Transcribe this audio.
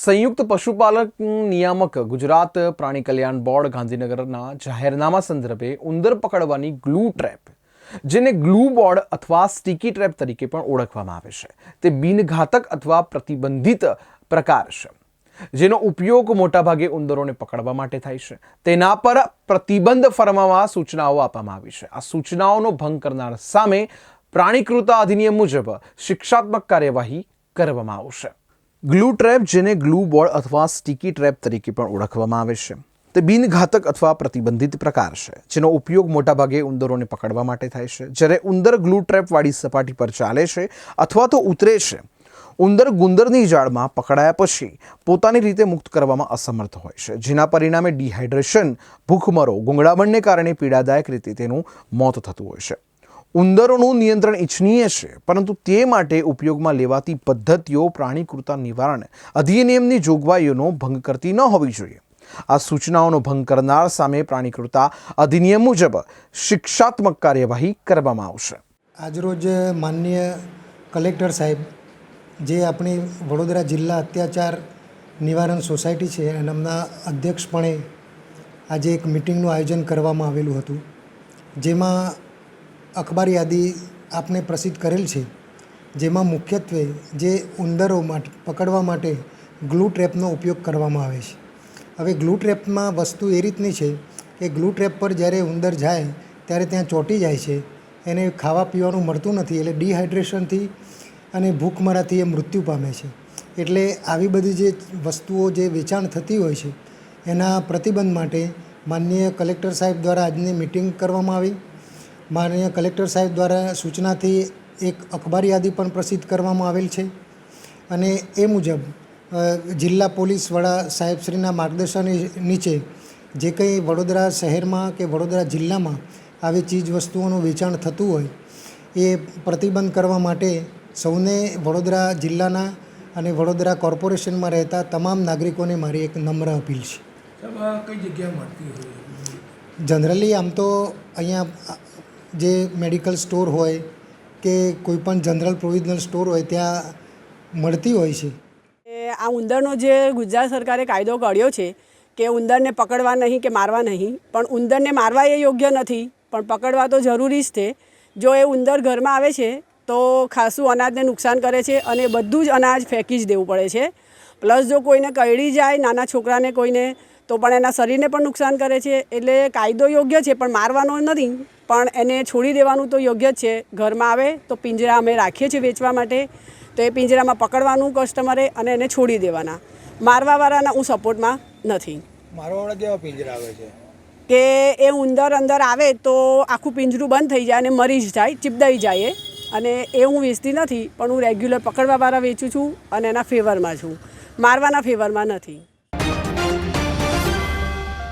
સંયુક્ત પશુપાલક નિયામક ગુજરાત પ્રાણી કલ્યાણ બોર્ડ ગાંધીનગરના જાહેરનામા સંદર્ભે ઉંદર પકડવાની ગ્લુ ટ્રેપ, જેને ગ્લુ બોર્ડ અથવા સ્ટીકી ટ્રેપ તરીકે પણ ઓળખવામાં આવે છે. તે બિનઘાતક અથવા પ્રતિબંધિત પ્રકાર છે, જેનો ઉપયોગ મોટાભાગે ઉંદરોને પકડવા માટે થાય છે. તેના પર પ્રતિબંધ ફરમાવવા સૂચનાઓ આપવામાં આવી છે. આ સૂચનાઓનો ભંગ કરનાર સામે પ્રાણીકૃતા અધિનિયમ મુજબ શિક્ષાત્મક કાર્યવાહી કરવામાં આવશે. ગ્લુ ટ્રેપ જેને ગ્લુ બોર્ડ અથવા સ્ટીકી ટ્રેપ તરીકે પણ ઓળખવામાં આવે છે. તે બિનઘાતક અથવા પ્રતિબંધિત પ્રકાર છે, જેનો ઉપયોગ મોટાભાગે ઉંદરોને પકડવા માટે થાય છે. જ્યારે ઉંદર ગ્લુ ટ્રેપવાળી સપાટી પર ચાલે છે અથવા તો ઉતરે છે, ઉંદર ગુંદરની જાળમાં પકડાયા પછી પોતાની રીતે મુક્ત કરવામાં અસમર્થ હોય છે, જેના પરિણામે ડિહાઇડ્રેશન, ભૂખમરો, ગુંગળામણને કારણે પીડાદાયક રીતે તેનું મોત થતું હોય છે. ઉંદરોનું નિયંત્રણ ઇચ્છનીય છે, પરંતુ તે માટે ઉપયોગમાં લેવાતી પદ્ધતિઓ પ્રાણીકૃતા નિવારણ અધિનિયમની જોગવાઈઓનો ભંગ કરતી ન હોવી જોઈએ. આ સૂચનાઓનો ભંગ કરનાર સામે પ્રાણીકૃતા અધિનિયમ મુજબ શિક્ષાત્મક કાર્યવાહી કરવામાં આવશે. આજરોજ માનનીય કલેક્ટર સાહેબ, જે આપણી વડોદરા જિલ્લા અત્યાચાર નિવારણ સોસાયટી છે, એમના અધ્યક્ષપણે આજે એક મિટિંગનું આયોજન કરવામાં આવેલું હતું, જેમાં અખબાર યાદી આપને પ્રસિદ્ધ કરેલ છે, જેમાં મુખ્યત્વે જે ઉંદરો માટે, પકડવા માટે ગ્લુ ટ્રેપનો ઉપયોગ કરવામાં આવે છે. હવે ગ્લુ ટ્રેપમાં વસ્તુ એ રીતની છે કે ગ્લુ ટ્રેપ પર જ્યારે ઉંદર જાય, ત્યારે ત્યાં ચોંટી જાય છે. એને ખાવા પીવાનું મળતું નથી, એટલે ડિહાઇડ્રેશનથી અને ભૂખમરાથી એ મૃત્યુ પામે છે. એટલે આવી બધી જે વસ્તુઓ જે વેચાણ થતી હોય છે, એના પ્રતિબંધ માટે માનનીય કલેક્ટર સાહેબ દ્વારા આજની મિટિંગ કરવામાં આવી. માનનીય કલેક્ટર સાહેબ દ્વારા સૂચનાથી એક અખબાર યાદી પણ પ્રસિદ્ધ કરવામાં આવેલ છે. અને એ મુજબ જિલ્લા પોલીસ વડા સાહેબશ્રીના માર્ગદર્શન નીચે જે કંઈ વડોદરા શહેરમાં કે વડોદરા જિલ્લામાં આવી ચીજ વસ્તુઓનું વેચાણ થતું હોય એ પ્રતિબંધ કરવા માટે સૌને વડોદરા જિલ્લાના અને વડોદરા કોર્પોરેશનમાં રહેતા તમામ નાગરિકોને મારી એક નમ્ર અપીલ છે. કઈ જગ્યાએ મળતી હોય? જનરલી આમ તો અહીંયા જે મેડિકલ સ્ટોર હોય કે કોઈપણ જનરલ પ્રોવિઝનલ સ્ટોર હોય, ત્યાં મળતી હોય છે. આ ઉંદરનો જે ગુજરાત સરકારે કાયદો કાઢ્યો છે કે ઉંદરને પકડવા નહીં કે મારવા નહીં, પણ ઉંદરને મારવા એ યોગ્ય નથી, પણ પકડવા તો જરૂરી જ છે. જો એ ઉંદર ઘરમાં આવે છે, તો ખાસું અનાજને નુકસાન કરે છે અને બધું જ અનાજ ફેંકી જ દેવું પડે છે. પ્લસ જો કોઈને કરડી જાય, નાના છોકરાને કોઈને, તો પણ એના શરીરને પણ નુકસાન કરે છે. એટલે કાયદો યોગ્ય છે, પણ મારવાનો નથી. પણ એને છોડી દેવાનું તો યોગ્ય જ છે. ઘરમાં આવે તો પિંજરા અમે રાખીએ છીએ વેચવા માટે. તો એ પિંજરામાં પકડવાનું કસ્ટમરે અને એને છોડી દેવાના. મારવાવાળાના હું સપોર્ટમાં નથી. મારવાવાળા કેવા પિંજરા આવે છે? કે એ ઉંદર અંદર આવે તો આખું પિંજરું બંધ થઈ જાય અને મરી જ જાય ચીપદાઈ જાય અને એ હું વેચતી નથી પણ હું રેગ્યુલર પકડવાવાળા વેચું છું અને એના ફેવરમાં છું. મારવાના ફેવરમાં નથી.